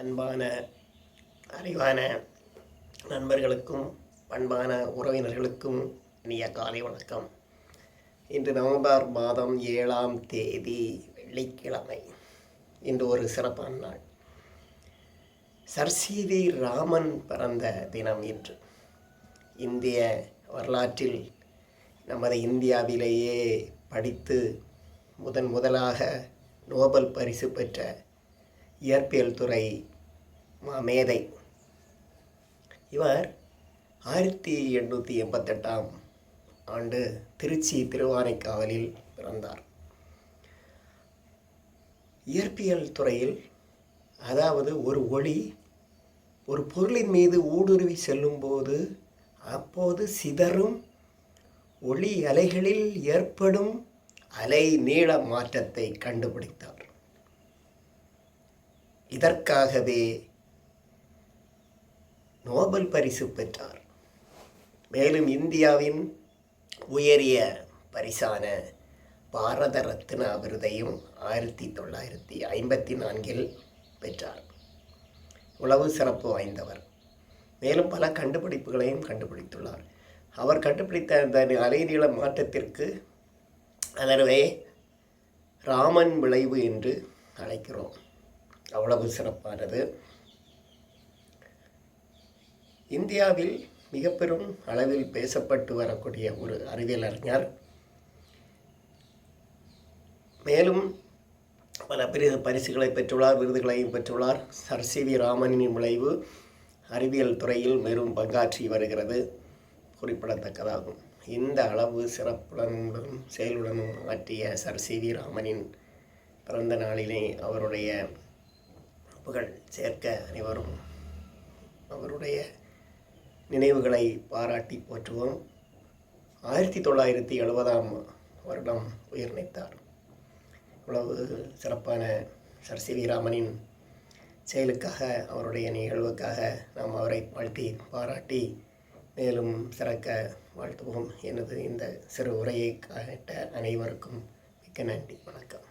அன்பான அறிவான நண்பர்களுக்கும் பண்பான உறவினர்களுக்கும் இனிய காலை வணக்கம். இன்று நவம்பர் மாதம் ஏழாம் தேதி வெள்ளிக்கிழமை. இன்று ஒரு சிறப்பான நாள். சர்சிவி ராமன் பிறந்த தினம் இன்று. இந்திய வரலாற்றில் நமது இந்தியாவிலேயே படித்து முதன் முதலாக நோபல் பரிசு பெற்ற இயற்பியல் துறை மேதை. இவர் ஆயிரத்தி எண்ணூற்றி எண்பத்தெட்டாம் ஆண்டு திருச்சி திருவானைக்காவலில் பிறந்தார். இயற்பியல் துறையில் அதாவது ஒரு ஒளி ஒரு பொருளின் மீது ஊடுருவி செல்லும்போது அப்போது சிதறும் ஒளி அலைகளில் ஏற்படும் அலை நீள மாற்றத்தை கண்டுபிடித்தார். இதற்காகவே நோபல் பரிசு பெற்றார். மேலும் இந்தியாவின் உயரிய பரிசான பாரத ரத்னா விருதையும் ஆயிரத்தி தொள்ளாயிரத்தி ஐம்பத்தி நான்கில் பெற்றார். உளவு சிறப்பு வாய்ந்தவர். மேலும் பல கண்டுபிடிப்புகளையும் கண்டுபிடித்துள்ளார். அவர் கண்டுபிடித்த அந்த அலைநீள மாற்றத்திற்கு அதனவே ராமன் விளைவு என்று அழைக்கிறோம். அவ்வளவு சிறப்பானது. இந்தியாவில் மிக பெரும் அளவில் பேசப்பட்டு வரக்கூடிய ஒரு அறிவியல் அறிஞர். மேலும் பல பெரிய பரிசுகளை பெற்றுள்ளார் விருதுகளையும் பெற்றுள்ளார். சர் சி வி ராமனின் விளைவு அறிவியல் துறையில் பெரும் பங்காற்றி வருகிறது. குறிப்பிடத்தக்கதாகும். இந்த அளவு சிறப்புடனும் செயலுடனும் ஆற்றிய சர் சி வி ராமனின் பிறந்த நாளிலே அவருடைய புகழ் சேர்க்க அனைவரும் அவருடைய நினைவுகளை பாராட்டி போற்றுவோம். ஆயிரத்தி தொள்ளாயிரத்தி எழுபதாம் வருடம் உயிர் நீத்தார். இவ்வளவு சிறப்பான சர் சி வி ராமனின் செயலுக்காக அவருடைய நிகழ்வுக்காக நாம் அவரை வாழ்த்தி பாராட்டி மேலும் சிறக்க வாழ்த்துவோம். எனது இந்த சிறு உரையை கேட்ட அனைவருக்கும் மிக்க நன்றி. வணக்கம்.